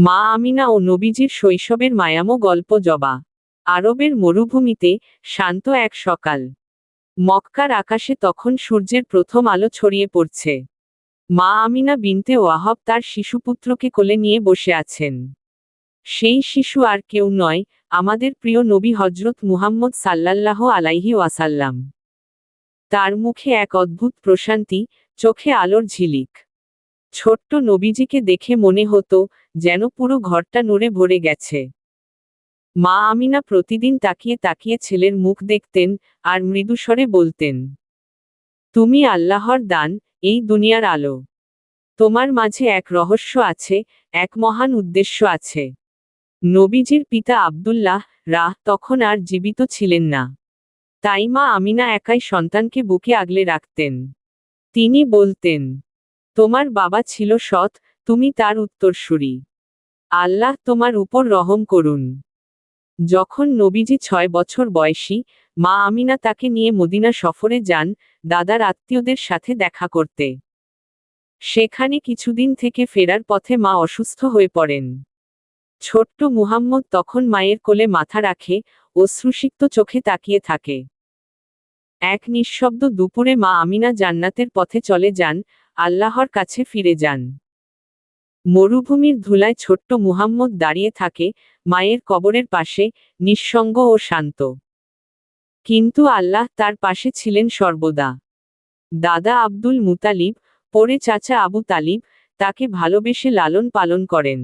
মা আমিনা ও নবীজির শৈশবের মায়ামো গল্প জবা। আরবের মরুভূমিতে শান্ত এক সকাল। মক্কার আকাশে তখন সূর্যের প্রথম আলো ছড়িয়ে পড়ছে। মা আমিনা বিনতে ওয়াহব তার শিশুপুত্রকে কোলে নিয়ে বসে আছেন। সেই শিশু আর কেউ নয়, আমাদের প্রিয় নবী হজরত মুহাম্মদ সাল্লাল্লাহ আলাইহি ওয়াসাল্লাম। তার মুখে এক অদ্ভুত প্রশান্তি, চোখে আলোর ঝিলিক। ছোট্ট নবীজিকে দেখে মনে হতো যেন পুরো ঘরটা নূরে ভরে গেছে। মা আমিনা প্রতিদিন তাকিয়ে তাকিয়ে ছেলের মুখ দেখতেন আর মৃদুস্বরে বলতেন, তুমি আল্লাহর দান, এই দুনিয়ার আলো। তোমার মাঝে এক রহস্য আছে, এক মহান উদ্দেশ্য আছে। নবীজির পিতা আব্দুল্লাহ রাহ তখন আর জীবিত ছিলেন না। তাই মা আমিনা একাই সন্তানকে বুকে আগলে রাখতেন। তিনি বলতেন তোমার বাবা ছিল সৎ, তুমি তার উত্তরসূরি। আল্লাহ তোমার উপর রহম করুন। যখন নবীজি ছয় বছর বয়সী, মা আমিনা তাকে নিয়ে মদিনা সফরে যান, দাদার আত্মীয়দের সাথে দেখা করতে। সেখানে কিছুদিন থেকে ফেরার পথে মা অসুস্থ হয়ে পড়েন। ছোট্ট মুহাম্মদ তখন মায়ের কোলে মাথা রাখে, অশ্রুসিক্ত চোখে তাকিয়ে থাকে। এক নিঃশব্দ দুপুরে মা আমিনা জান্নাতের পথে চলে যান আল্লাহর কাছে ফিরে যান। মরুভূমির ধুলায় ছোট্ট মুহাম্মদ দাঁড়িয়ে থাকে, মায়ের কবরের পাশে, নিঃসঙ্গ ও শান্ত। কিন্তু আল্লাহ তার পাশে ছিলেন সর্বদা। দাদা আব্দুল মুতালিব, পরে চাচা আবু তালিব, তাকে ভালোবেসে লালন পালন করেন।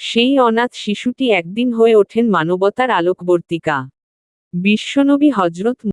সেই অনাথ শিশুটি একদিন হয়ে ওঠেন মানবতার আলোকবর্তিকা। বিশ্বনবী হজরত